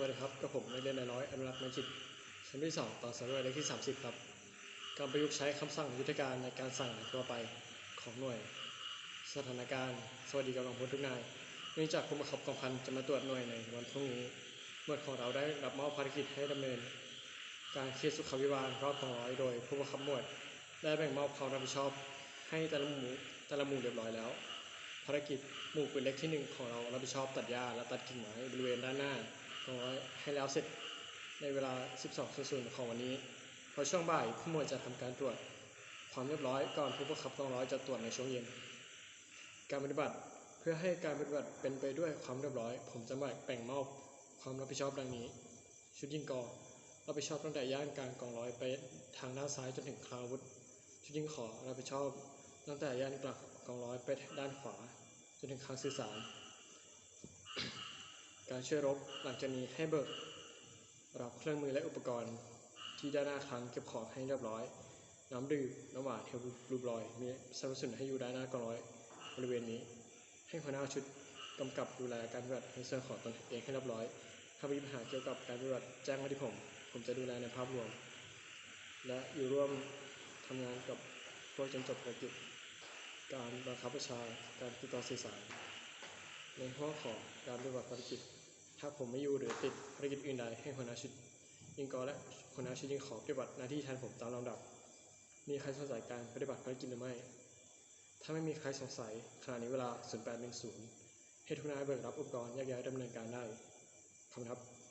วัสดีครับกับผมนักเรียนนายร้อยอนุรักษ์มัจิตชั้นที่สองตอนสำรวจเลขที่ 30 ครับ การประยุกต์ใช้คำสั่งยุทธการในการสั่งตัวไปของหน่วย สถานการณ์ สวัสดีกำลังพลทุกนายเนื่องจากผู้บังคับกองพันจะมาตรวจหน่วยในวันพรุ่งนี้หน่วยของเราได้รับมอบภารกิจให้ดำเนิน การเคลียร์สุขวิบาลรอบกองร้อยโดยผู้บังคับหมวด ได้แบ่งมอบความรับผิดชอบ ให้แต่ละหมู่แต่ละหมู่เรียบร้อยแล้ว ภารกิจหมู่ปืนเล็กที่หนึ่งของเรารับผิดชอบตัดหญ้าและตัดกิ่งไม้บริเวณด้านหน้า กองร้อยให้แล้วเสร็จในเวลา 12.00ของวันนี้พอช่วงบ่ายผู้หมวดจะทำการตรวจความเรียบร้อยก่อนผู้บังคับกองร้อยจะตรวจในช่วงเย็น การปฏิบัติเพื่อให้การปฏิบัติเป็นไปด้วยความเรียบร้อย ผมจะแบ่งมอบความรับผิดชอบดังนี้ ชุดยิงกอรับผิดชอบตั้งแต่ย่านกลางกองร้อยไปทางด้านซ้ายจนถึงคลาวุธชุดยิงขอรับผิดชอบตั้งแต่ย่านกลางกองร้อยไปด้านขวา จนถึงคลังสื่อสาร การช่วยรบหลังจากนี้ให้เบิกรับเครื่องมือและอุปกรณ์ที่ด้านหน้าคลังเก็บของให้เรียบร้อย น้ำดื่มน้ำหวานเทลบลูบลอย มีสรรสิ่งให้อยู่ด้านหน้ากองร้อยบริเวณนี้ ให้หัวหน้าชุดกำกับดูแลการปฏิบัติในส่วนของตนเองให้เรียบร้อยถ้ามีปัญหาเกี่ยวกับการปฏิบัติแจ้งมาที่ผม ผมจะดูแลในภาพรวม และอยู่ร่วมทำงานกับพวกจนจบภารกิจการบังคับบัญชาการติดต่อสื่อสาร ในห้อของการปฏิบัติภารกิจาผมไม่อยู่หรือติดภารกิจอื่นใดให้หัวหน้าชุดยิงกอและหัวหน้าชุดยิงขอปฏิบัติหน้าที่แทนผมตามลำดับ มีใครสงสัยการปฏิบัติภารกิจหรือไม่ ถ้าไม่มีใครสงสัยขณะนี้เวลา 0810ให้ทุกนายเบิกรับอุปกรณ์แยกย้ายดำเนินการได้ขอบคุณครับ